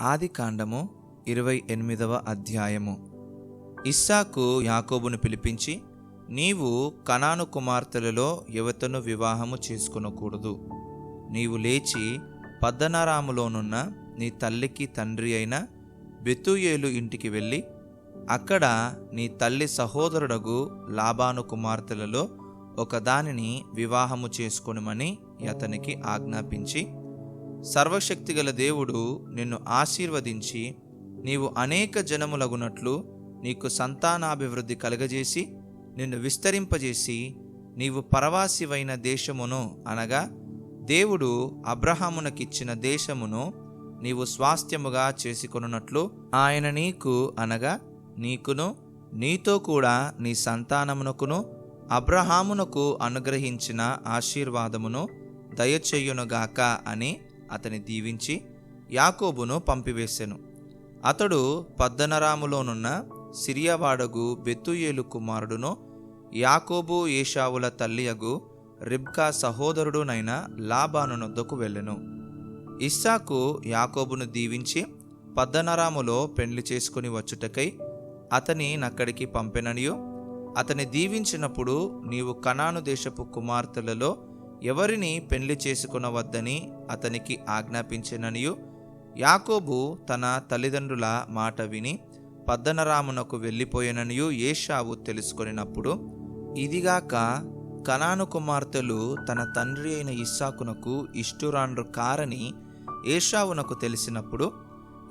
ఆది కాండము ఇరవై ఎనిమిదవ అధ్యాయము. ఇస్సాకు యాకోబును పిలిపించి నీవు కనాను కుమార్తెలలో యువతను వివాహము చేసుకునకూడదు. నీవు లేచి పద్దనరాములోనున్న నీ తల్లికి తండ్రి అయిన బెతుయేలు ఇంటికి వెళ్ళి అక్కడ నీ తల్లి సహోదరుడగు లాబాను కుమార్తెలలో ఒకదానిని వివాహము చేసుకొనుమని అతనికి ఆజ్ఞాపించి సర్వశక్తిగల దేవుడు నిన్ను ఆశీర్వదించి నీవు అనేక జనములగునట్లు నీకు సంతానాభివృద్ధి కలగజేసి నిన్ను విస్తరింపజేసి నీవు పరవాసివైన దేశమును అనగా దేవుడు అబ్రహామునకిచ్చిన దేశమును నీవు స్వాస్థ్యముగా చేసుకొనున్నట్లు ఆయన నీకు అనగా నీకును నీతో కూడా నీ సంతానమునకును అబ్రహామునకు అనుగ్రహించిన ఆశీర్వాదమును దయచేయునుగాక అని అతని దీవించి యాకోబును పంపివేశెను. అతడు పద్దనరాములోనున్న సిరియవాడగు బెత్తుయేలు కుమారుడును యాకోబు ఏషావుల తల్లియగు రిబ్కా సహోదరుడునైన లాబానునొద్దకు వెళ్ళెను. ఇస్సాకు యాకోబును దీవించి పద్దనరాములో పెండ్లి చేసుకుని వచ్చుటకై అతని నక్కడికి పంపెననియు అతని దీవించినప్పుడు నీవు కనాను దేశపు కుమార్తెలలో ఎవరిని పెళ్ళి చేసుకునవద్దని అతనికి ఆజ్ఞాపించిననియు యాకోబు తన తల్లిదండ్రుల మాట విని పద్దనరామునకు వెళ్ళిపోయిననియు ఏషావు తెలుసుకొనినప్పుడు ఇదిగాక కనాను కుమార్తెలు తన తండ్రి అయిన ఇస్సాకునకు ఇష్టురాండ్రు కారని ఏషావునకు తెలిసినప్పుడు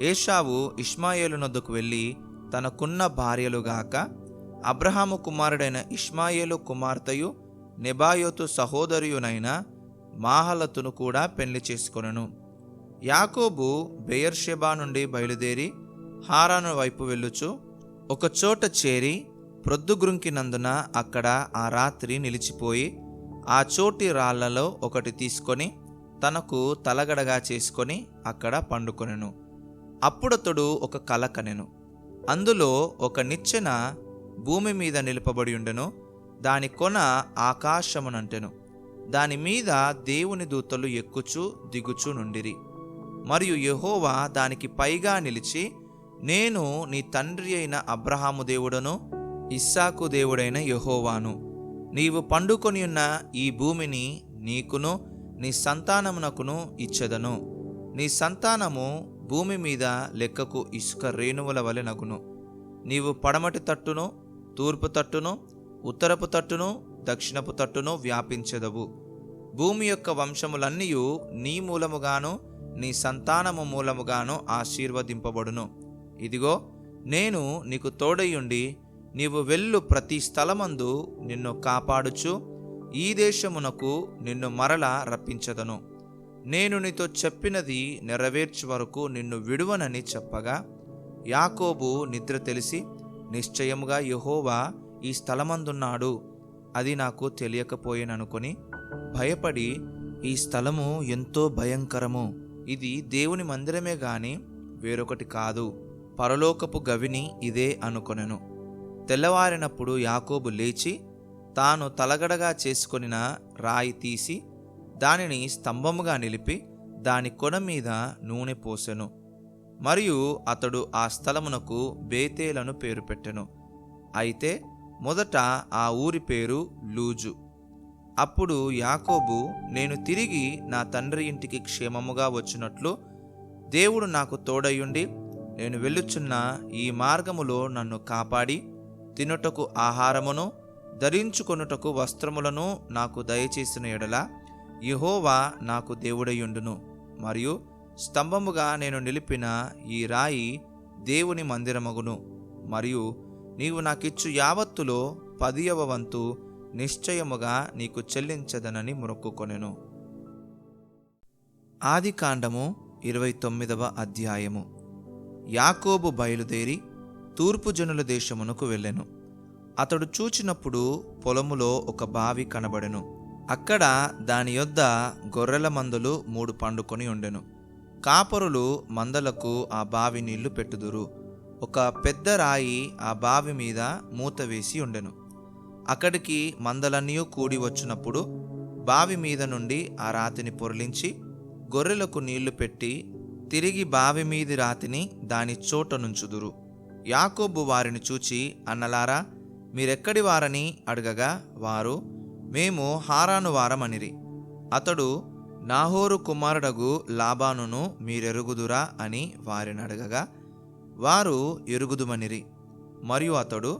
ఏషావు ఇష్మాయేలునొద్దకు వెళ్ళి తనకున్న భార్యలుగాక అబ్రహాము కుమారుడైన ఇష్మాయేలు కుమార్తెయు నెబాయోతు సహోదరియునైన మాహలతును కూడా పెళ్ళి చేసుకొనెను. యాకోబు బెయర్షెబా నుండి బయలుదేరి హారాను వైపు వెళ్ళుచు ఒకచోట చేరి ప్రొద్దుగ్రుంకినందున అక్కడ ఆ రాత్రి నిలిచిపోయి ఆ చోటి రాళ్ళలో ఒకటి తీసుకొని తనకు తలగడగా చేసుకొని అక్కడ పండుకొనెను. అప్పుడతడు ఒక కల కనెను. అందులో ఒక నిచ్చెన భూమి మీద నిలపబడి ఉండెను. దాని కొన ఆకాశమునంటెను. దాని మీద దేవుని దూతలు ఎక్కుచు దిగుచు నుండిరి. మరియు యహోవా దానికి పైగా నిలిచి నేను నీ తండ్రి అయిన అబ్రహాము దేవుడను ఇస్సాకు దేవుడైన యెహోవాను. నీవు పండుకొని ఉన్న ఈ భూమిని నీకును నీ సంతానమునకును ఇచ్చెదను. నీ సంతానము భూమి మీద లెక్కకు ఇసుక రేణువుల వలె నగును. నీవు పడమటి తట్టును తూర్పు తట్టును ఉత్తరపు తట్టును దక్షిణపు తట్టును వ్యాపించెదవు. భూమి యొక్క వంశములన్నీయు నీ మూలముగాను నీ సంతానము మూలముగాను ఆశీర్వదింపబడును. ఇదిగో నేను నీకు తోడయుండి నీవు వెళ్ళు ప్రతి స్థలమందు నిన్ను కాపాడుచు ఈ దేశమునకు నిన్ను మరల రప్పించదను. నేను నీతో చెప్పినది నెరవేర్చు వరకు నిన్ను విడువనని చెప్పగా యాకోబు నిద్ర తెలిసి నిశ్చయముగా యహోవా ఈ స్థలమందున్నాడు. అది నాకు తెలియకపోయేననుకొని భయపడి ఈ స్థలము ఎంతో భయంకరము. ఇది దేవుని మందిరమే గాని వేరొకటి కాదు. పరలోకపు గవిని ఇదే అనుకొనెను. తెల్లవారినప్పుడు యాకోబు లేచి తాను తలగడగా చేసుకొనిన రాయి తీసి దానిని స్తంభముగా నిలిపి దాని కొన మీద నూనె పోసెను. మరియు అతడు ఆ స్థలమునకు బేతేలను పేరు పెట్టెను. అయితే మొదట ఆ ఊరి పేరు లూజు. అప్పుడు యాకోబు నేను తిరిగి నా తండ్రి ఇంటికి క్షేమముగా వచ్చినట్లు దేవుడు నాకు తోడయుండి నేను వెళ్ళుచున్న ఈ మార్గములో నన్ను కాపాడి తినుటకు ఆహారమును ధరించుకొనుటకు వస్త్రములను నాకు దయచేసిన ఎడల యహోవా నాకు దేవుడయుండును మరియు స్తంభముగా నేను నిలిపిన ఈ రాయి దేవుని మందిరమగును. మరియు నీవు నాకిచ్చు యావత్తులో పదియవ వంతు నిశ్చయముగా నీకు చెల్లించదనని మొక్కుకొనెను ఆది కాండము ఇరవై తొమ్మిదవ అధ్యాయము. యాకోబు బయలుదేరి తూర్పు జనుల దేశమునకు వెళ్ళెను. అతడు చూచినప్పుడు పొలములో ఒక బావి కనబడెను. అక్కడ దాని యొద్ద గొర్రెల మందలు మూడు పండుకొని ఉండెను. కాపరులు మందలకు ఆ బావి నీళ్ళు పెట్టుదురు. ఒక పెద్ద రాయి ఆ బావి మీద మూత వేసి ఉండెను. అక్కడికి మందలన్నీ కూడి వచ్చినప్పుడు బావి మీద నుండి ఆ రాతిని పొరలించి గొర్రెలకు నీళ్ళు పెట్టి తిరిగి బావి మీది రాతిని దాని చోట నుంచుదురు. యాకోబు వారిని చూచి అన్నలారా మీరెక్కడి వారని అడగగా వారు మేము హారాను వారమనిరి. అతడు నాహోరు కుమారుడగు లాబానును మీరెరుగుదురా అని వారిని అడగగా వారు ఎరుగుదుమనిరి మరియు అతడు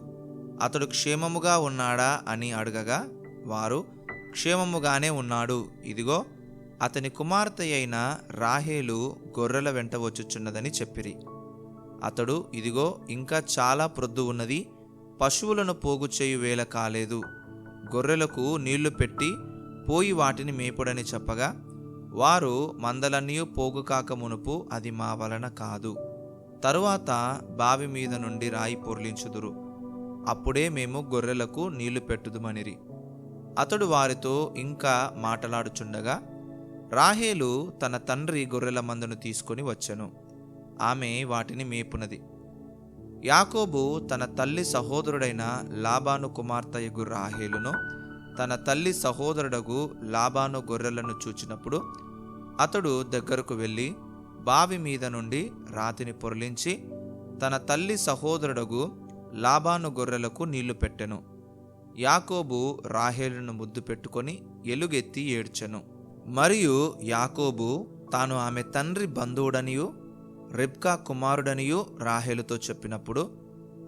అతడు క్షేమముగా ఉన్నాడా అని అడగగా వారు క్షేమముగానే ఉన్నాడు. ఇదిగో అతని కుమార్తె అయిన రాహేలు గొర్రెల వెంట వచ్చుచున్నదని చెప్పిరి. అతడు ఇదిగో ఇంకా చాలా ప్రొద్దు ఉన్నది పశువులను పోగు చేయు వేళ కాలేదు. గొర్రెలకు నీళ్ళు పెట్టి పోయి వాటిని మేపుడని చెప్పగా వారు మందలన్నీ పోగు కాక మునుపు అది మా వలన కాదు. తరువాత బావి మీద నుండి రాయి పొర్లించుదురు. అప్పుడే మేము గొర్రెలకు నీళ్ళు పెట్టుదుమనిరి. అతడు వారితో ఇంకా మాటలాడుచుండగా రాహేలు తన తండ్రి గొర్రెల మందను తీసుకొని వచ్చెను. ఆమె వాటిని మేపునది. యాకోబు తన తల్లి సహోదరుడైన లాబాను కుమార్తెయగు రాహేలును తన తల్లి సహోదరుడగు లాబాను గొర్రెలను చూచినప్పుడు అతడు దగ్గరకు వెళ్ళి బావి మీద నుండి రాతిని పొరలించి తన తల్లి సహోదరుడగు లాబాను గొర్రెలకు నీళ్ళు పెట్టెను. యాకోబు రాహేలును ముద్దు పెట్టుకొని ఎలుగెత్తి ఏడ్చెను. మరియు యాకోబు తాను ఆమె తండ్రి బంధువుడనియు రెబ్కా కుమారుడనియు రాహేలుతో చెప్పినప్పుడు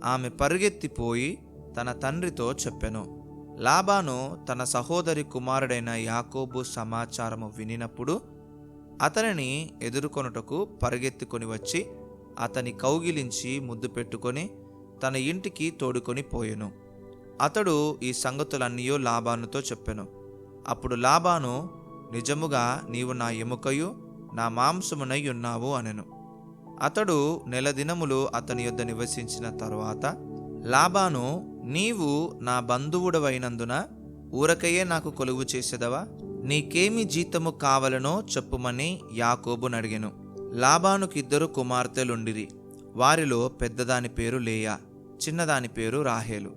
ఆమె పరుగెత్తిపోయి తన తండ్రితో చెప్పెను. లాబాను తన సహోదరి కుమారుడైన యాకోబు సమాచారము వినినప్పుడు అతనిని ఎదుర్కొనుటకు పరిగెత్తుకొని వచ్చి అతని కౌగిలించి ముద్దు పెట్టుకొని తన ఇంటికి తోడుకొని పోయెను. అతడు ఈ సంగతులన్నీయో లాబానుతో చెప్పెను. అప్పుడు లాబాను నిజముగా నీవు నా ఎముకయు నా మాంసమునై ఉన్నావు అనెను. అతడు నెల దినములు అతని యొద్ద నివసించిన తరువాత లాబాను నీవు నా బంధువుడవైనందున ఊరకయే నాకు కొలువు చేసేదవా? నీకేమి జీతము కావలనో చెప్పుమని యాకోబును అడిగెను. ఇద్దరు కుమార్తెలుండిరి. వారిలో పెద్దదాని పేరు లేయా చిన్నదాని పేరు రాహేలు.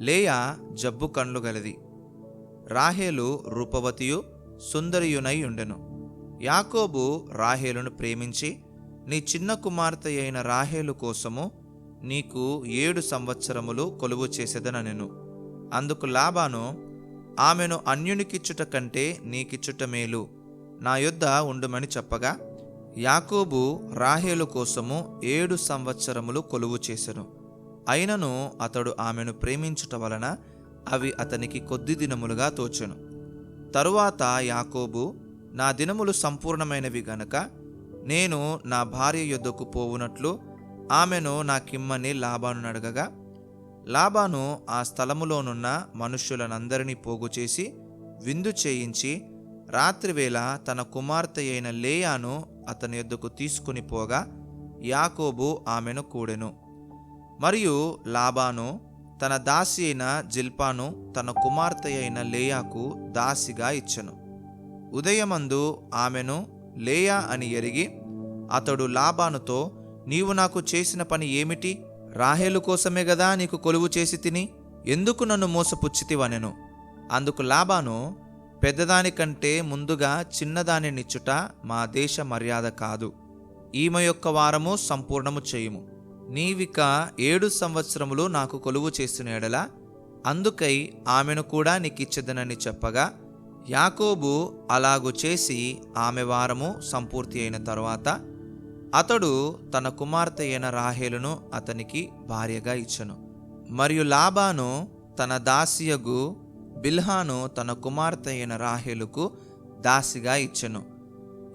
లేయా జబ్బు కండ్లు గలది. రాహేలు రూపవతియు సుందరియునై ఉండెను యాకోబు రాహేలును ప్రేమించి నీ చిన్న కుమార్తె అయిన రాహేలు కోసము నీకు ఏడు సంవత్సరములు కొలువు చేసేదనెను అందుకు లాబాను ఆమెను అన్యునికిచ్చుట కంటే నీకిచ్చుట మేలు. నా యొద్ద ఉండుమని చెప్పగా యాకోబు రాహేలు కోసము ఏడు సంవత్సరములు కొలువు చేసెను. అయినను అతడు ఆమెను ప్రేమించుట వలన అవి అతనికి కొద్ది దినములుగా తోచెను. తరువాత యాకోబు నా దినములు సంపూర్ణమైనవి గనక నేను నా భార్య యొద్దకు పోవునట్లు ఆమెను నాకిమ్మని లాభాను అడగగా లాబాను ఆ స్థలములోనున్న మనుష్యులనందరినీ పోగుచేసి విందు చేయించి రాత్రివేళ తన కుమార్తె అయిన లేయాను అతని యొద్దకు తీసుకుని పోగా యాకోబు ఆమెను కూడెను. మరియు లాబాను తన దాసి అయిన జిల్పాను తన కుమార్తె అయిన లేయాకు దాసిగా ఇచ్చెను. ఉదయమందు ఆమెను లేయా అని ఎరిగి అతడు లాబానుతో నీవు నాకు చేసిన పని ఏమిటి? రాహేలు కోసమే గదా నీకు కొలువు చేసి తిని ఎందుకు నన్ను మోసపుచ్చితివనెను అందుకు లాబాను పెద్దదానికంటే ముందుగా చిన్నదానినిచ్చుట మా దేశ మర్యాద కాదు. ఈమె యొక్క వారము సంపూర్ణము చేయుము. నీవిక ఏడు సంవత్సరములు నాకు కొలువు చేసిన ఎడల అందుకై ఆమెను కూడా నీకిచ్చెదనని చెప్పగా యాకోబు అలాగు చేసి ఆమె వారము సంపూర్తి అయిన తరువాత అతడు తన కుమార్తె అయిన రాహేలును అతనికి భార్యగా ఇచ్చెను. మరియు లాబాను తన దాసియగు బిల్హాను తన కుమార్తె అయిన రాహేలుకు దాసిగా ఇచ్చెను.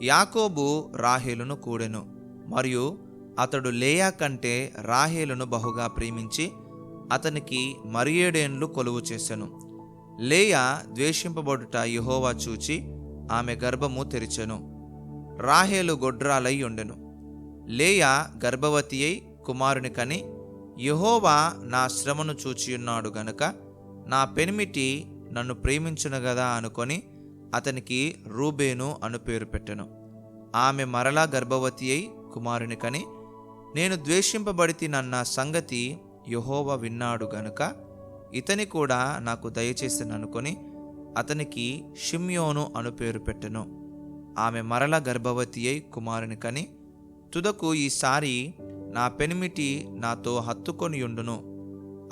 యాకోబు రాహేలును కూడెను. మరియు అతడు లేయా కంటే రాహేలును బహుగా ప్రేమించి అతనికి మరియేడేండ్లు కొలువు చేసెను. లేయా ద్వేషింపబడుట యహోవా చూచి ఆమె గర్భము తెరిచెను. రాహేలు గొడ్రాలై ఉండెను. లేయా గర్భవతి అయి కుమారుని కని యహోవా నా శ్రమను చూచియున్నాడు గనుక నా పెనిమిటి నన్ను ప్రేమించును గదా అనుకొని అతనికి రూబేను అను పేరు పెట్టెను. ఆమె మరలా గర్భవతి అయి కుమారుని కని నేను ద్వేషింపబడితినన్న సంగతి యహోవ విన్నాడు గనుక ఇతని కూడా నాకు దయచేసిననుకొని అతనికి షిమ్యోను అను పేరు పెట్టెను. ఆమె మరల గర్భవతి అయి కుమారుని కని తుదకు ఈసారి నా పెనిమిటి నాతో హత్తుకొని ఉండును.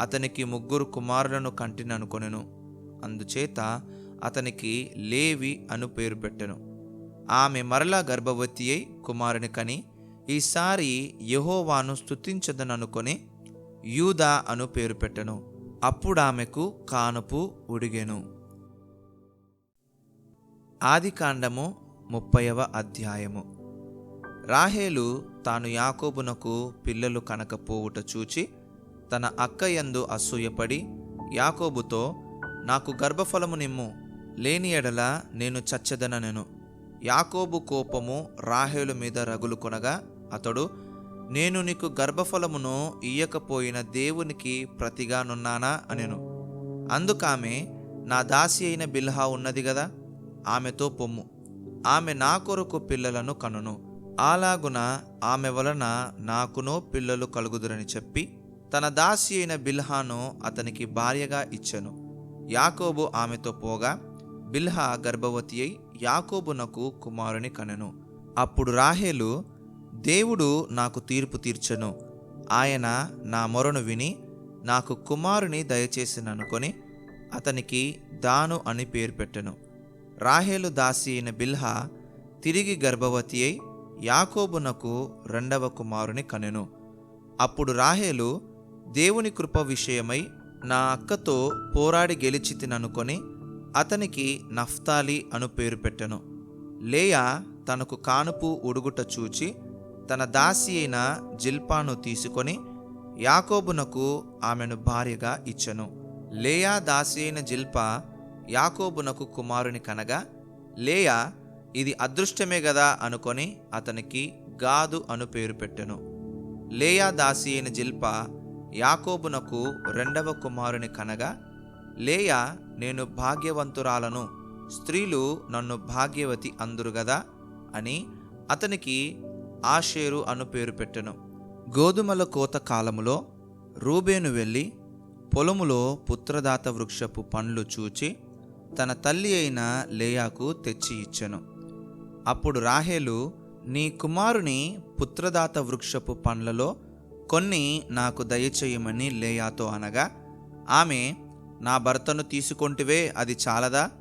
అతనికి ముగ్గురు కుమారులను కంటిననుకొనెను అందుచేత అతనికి లేవి అను పేరు పెట్టెను. ఆమె మరలా గర్భవతి అయి కుమారుని కని ఈసారి యెహోవాను స్తుతించదననుకొని యూదా అను పేరు పెట్టెను. అప్పుడామెకు కానుపు ఉడిగెను. ఆదికాండము ముప్పైవ అధ్యాయము. రాహేలు తాను యాకోబునకు పిల్లలు కనకపోవుట చూచి తన అక్కయందు అసూయపడి యాకోబుతో నాకు గర్భఫలము నిమ్ము లేని ఎడల నేను చచ్చెదననెను. యాకోబు కోపము రాహేలు మీద రగులు కొనగా అతడు నేను నీకు గర్భఫలమును ఇయ్యకపోయిన దేవునికి ప్రతిగానున్నానా? అనెను. అందుకామె నా దాసి అయిన బిల్హా ఉన్నది గదా ఆమెతో పొమ్ము. ఆమె నా కొరకు పిల్లలను కనును. అలాగున ఆమె వలన నాకునో పిల్లలు కలుగుదురని చెప్పి తన దాసి అయిన బిల్హాను అతనికి భార్యగా ఇచ్చెను. యాకోబు ఆమెతో పోగా బిల్హా గర్భవతి అయి యాకోబునకు కుమారుని కనెను. అప్పుడు రాహేలు దేవుడు నాకు తీర్పు తీర్చెను. ఆయన నా మొరను విని నాకు కుమారుని దయచేసిననుకొని అతనికి దాను అని పేరు పెట్టెను. రాహేలు దాసి అయిన బిల్హా తిరిగి గర్భవతి అయి యాకోబునకు రెండవ కుమారుని కనెను. అప్పుడు రాహేలు దేవుని కృప విషయమై నా అక్కతో పోరాడి గెలిచి తిననుకొని అతనికి నఫ్తాలి అను పేరు పెట్టెను. లేయా తనకు కానుపు ఉడుగుట చూచి తన దాసి అయిన జిల్పాను తీసుకొని యాకోబునకు ఆమెను భార్యగా ఇచ్చెను. లేయా దాసి అయిన జిల్పా యాకోబునకు కుమారుని కనగా లేయా ఇది అదృష్టమే గదా అనుకొని అతనికి గాదు అను పేరు పెట్టెను. లేయా దాసి అయిన జిల్పా యాకోబునకు రెండవ కుమారుని కనగా లేయా నేను భాగ్యవంతురాలను. స్త్రీలు నన్ను భాగ్యవతి అందురు గదా? అని అతనికి ఆషేరు అను పేరు పెట్టెను. గోధుమల కోత కాలములో రూబేను వెళ్ళి పొలములో పుత్రదాత వృక్షపు పండ్లు చూచి తన తల్లి అయిన లేయాకు తెచ్చి ఇచ్చెను. అప్పుడు రాహేలు నీ కుమారుని పుత్రదాత వృక్షపు పండ్లలో కొన్ని నాకు దయచేయమని లేయాతో అనగా ఆమె నా భర్తను తీసుకొంటివే అది చాలదా?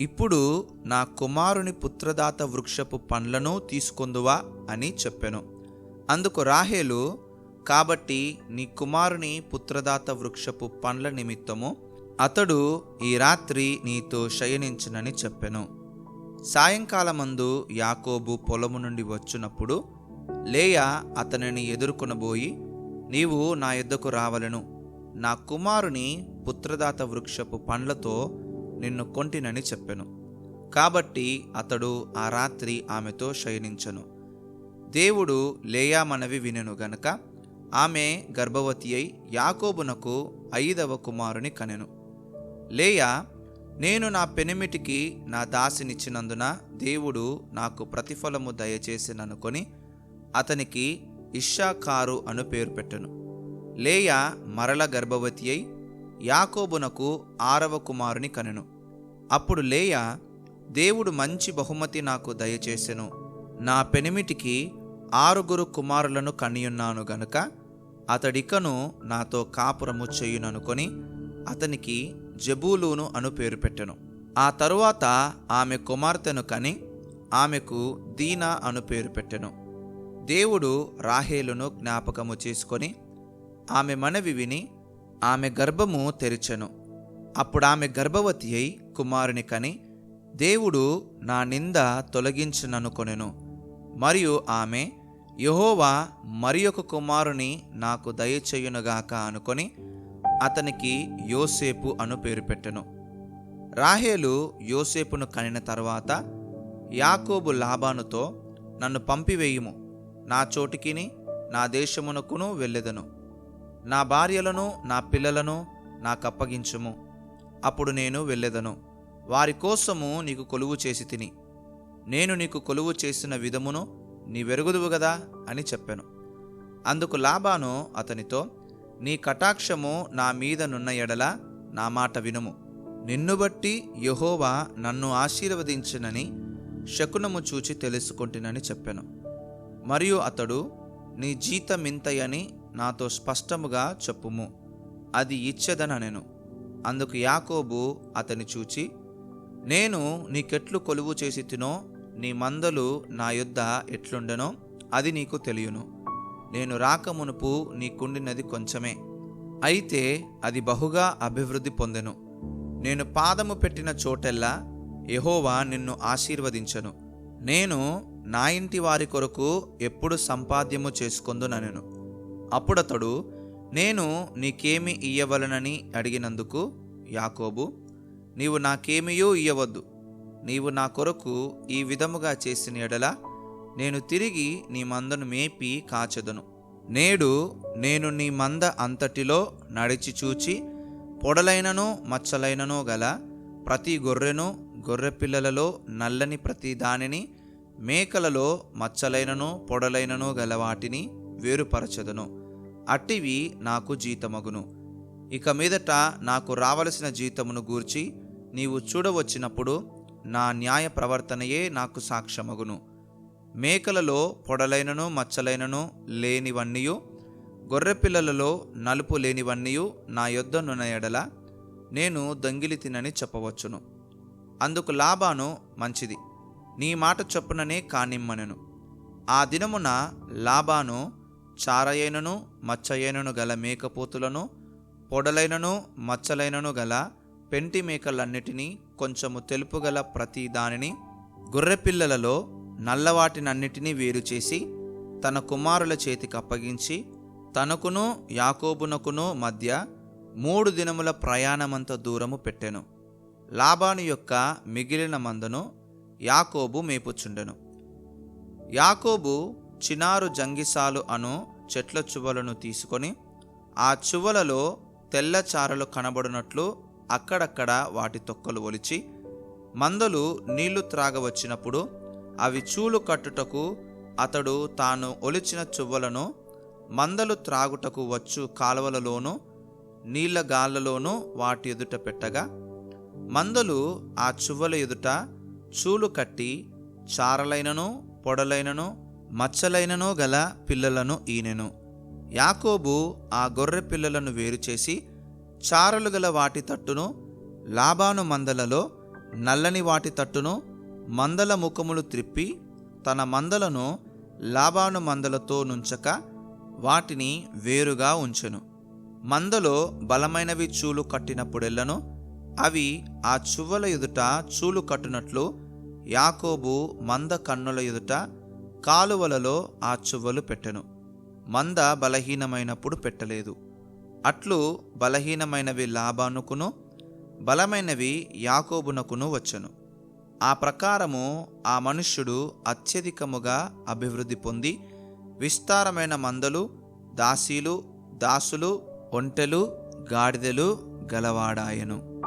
ఇప్పుడు నా కుమారుని పుత్రదాత వృక్షపు పండ్లను తీసుకొందువా? అని చెప్పెను. అందుకు రాహేలు కాబట్టి నీ కుమారుని పుత్రదాత వృక్షపు పండ్ల నిమిత్తము అతడు ఈ రాత్రి నీతో శయనించునని చెప్పెను. సాయంకాలమందు యాకోబు పొలము నుండి వచ్చినప్పుడు లేయా అతనిని ఎదుర్కొనబోయి నీవు నా యొద్దకు రావలను. నా కుమారుని పుత్రదాత వృక్షపు పండ్లతో నిన్ను కొంటినని చెప్పెను. కాబట్టి అతడు ఆ రాత్రి ఆమెతో శయనించను. దేవుడు లేయా మనవి వినెను గనుక ఆమె గర్భవతి అయి యాకోబునకు ఐదవ కుమారుని కనెను. లేయా నేను నా పెనిమిటికి నా దాసినిచ్చినందున దేవుడు నాకు ప్రతిఫలము దయచేసిననుకొని అతనికి ఇషాకారు అను పేరు పెట్టెను. లేయా మరల గర్భవతి అయి యాకోబునకు ఆరవ కుమారుని కనెను. అప్పుడు లేయా దేవుడు మంచి బహుమతి నాకు దయచేసెను. నా పెనిమిటికి ఆరుగురు కుమారులను కనియున్నాను గనుక అతడికను నాతో కాపురము చేయుననుకొని అతనికి జబూలూను అను పేరు పెట్టెను. ఆ తరువాత ఆమె కుమార్తెను కని ఆమెకు దీనా అను పేరు పెట్టెను. దేవుడు రాహేలును జ్ఞాపకము చేసుకొని ఆమె మనవి విని ఆమె గర్భము తెరిచెను. అప్పుడు ఆమె గర్భవతి అయి కుమారుని కని దేవుడు నా నింద తొలగించుననుకొనెను. మరియు ఆమె యహోవా మరి ఒక కుమారుని నాకు దయచేయునుగాక అనుకొని అతనికి యోసేపు అను పేరు పెట్టెను. రాహేలు యోసేపును కనిన తర్వాత యాకోబు లాబానుతో నన్ను పంపివేయుము. నా చోటికిని నా దేశమునకును వెళ్ళెదను. నా భార్యలను నా పిల్లలను నాకప్పగించుము. అప్పుడు నేను వెళ్ళెదను. వారి కోసము నీకు కొలువు చేసి తిని. నేను నీకు కొలువు చేసిన విధమును నీ వెరుగుదువు గదా అని చెప్పాను. అందుకు లాబాను అతనితో నీ కటాక్షము నా మీద నున్న ఎడల నా మాట వినుము. నిన్ను బట్టి యెహోవా నన్ను ఆశీర్వదించినని శకునము చూచి తెలుసుకుంటునని చెప్పాను. మరియు అతడు నీ జీతమింతయని నాతో స్పష్టముగా చెప్పుము. అది ఇచ్చదననెను. అందుకు యాకోబు అతని చూచి నేను నీకెట్లు కొలువు చేసి తినో నీ మందలు నా యొద్ద ఎట్లుండెనో అది నీకు తెలియను. నేను రాకమునుపు నీకుండినది కొంచెమే. అయితే అది బహుగా అభివృద్ధి పొందెను. నేను పాదము పెట్టిన చోటెల్లా యహోవా నిన్ను ఆశీర్వదించను. నేను నా ఇంటి వారి కొరకు ఎప్పుడు సంపాద్యము చేసుకొందుననెను. అప్పుడతడు నేను నీకేమి ఇయ్యవలనని అడిగినందుకు యాకోబు నీవు నాకేమియో ఇయ్యవద్దు. నీవు నా కొరకు ఈ విధముగా చేసిన ఎడలా నేను తిరిగి నీ మందను మేపి కాచెదను. నేడు నేను నీ మంద అంతటిలో నడిచి చూచి పొడలైనను మచ్చలైనను గల ప్రతి గొర్రెను గొర్రె పిల్లలలో నల్లని ప్రతి దానిని మేకలలో మచ్చలైనను పొడలైనను గల వాటిని వేరుపరచదను. అట్టివి నాకు జీతమగును. ఇక మీదట నాకు రావలసిన జీతమును గూర్చి నీవు చూడవచ్చినప్పుడు నా న్యాయ ప్రవర్తనయే నాకు సాక్ష్యమగును. మేకలలో పొడలైనను మచ్చలైనను లేనివన్నీయు గొర్రెపిల్లలలో నలుపు లేనివన్నీయు నా యొద్దనున్న ఎడల నేను దొంగిలి తినని చెప్పవచ్చును. అందుకు లాభాను మంచిది. నీ మాట చొప్పుననే కానిమ్మనెను. ఆ దినమున లాభాను చారయైనను మచ్చయైనను గల మేకపోతులను పొడలైనను మచ్చలైనను గల పెంటి మేకలన్నిటినీ కొంచెము తెలుపు గల ప్రతి దానిని గొర్రెపిల్లలలో నల్లవాటినన్నిటినీ వేరు చేసి తన కుమారుల చేతికి అప్పగించి తనకును యాకోబునకును మధ్య మూడు దినముల ప్రయాణమంత దూరము పెట్టెను. లాబాను యొక్క మిగిలిన మందను యాకోబు మేపుచుండెను. యాకోబు చినారు జంగిసాలు అను చెట్ల చువలను తీసుకొని ఆ చువలలో తెల్ల చారలు కనబడినట్లు అక్కడక్కడ వాటి తొక్కలు ఒలిచి మందలు నీళ్ళు త్రాగవచ్చినప్పుడు అవి చూలు కట్టుటకు అతడు తాను ఒలిచిన చువ్వలను మందలు త్రాగుటకు వచ్చు కాలువలలోనూ నీళ్ళ గాళ్ళలోనూ వాటి ఎదుట పెట్టగా మందలు ఆ చువ్వల ఎదుట చూలు కట్టి చారలైనను పొడలైనను మచ్చలైనను గల పిల్లలను ఈనెను. యాకోబు ఆ గొర్రె పిల్లలను వేరు చేసి చారలు గల వాటి తట్టును లాబాను మందలలో నల్లని వాటి తట్టును మందల ముఖములు త్రిప్పి తన మందలను లాభాను మందలతో నుంచక వాటిని వేరుగా ఉంచెను. మందలో బలమైనవి చూలు కట్టినప్పుడెల్లను అవి ఆ చువ్వల ఎదుట చూలు కట్టునట్లు యాకోబు మంద కన్నుల ఎదుట కాలువలలో ఆ చువ్వలు పెట్టెను. మంద బలహీనమైనప్పుడు పెట్టలేదు. అట్లు బలహీనమైనవి లాభానుకును బలమైనవి యాకోబునకును వచ్చెను. ఆ ప్రకారము ఆ మనుష్యుడు అత్యధికముగా అభివృద్ధి పొంది విస్తారమైన మందలు దాసీలు దాసులు ఒంటెలు గాడిదలు గలవాడాయను.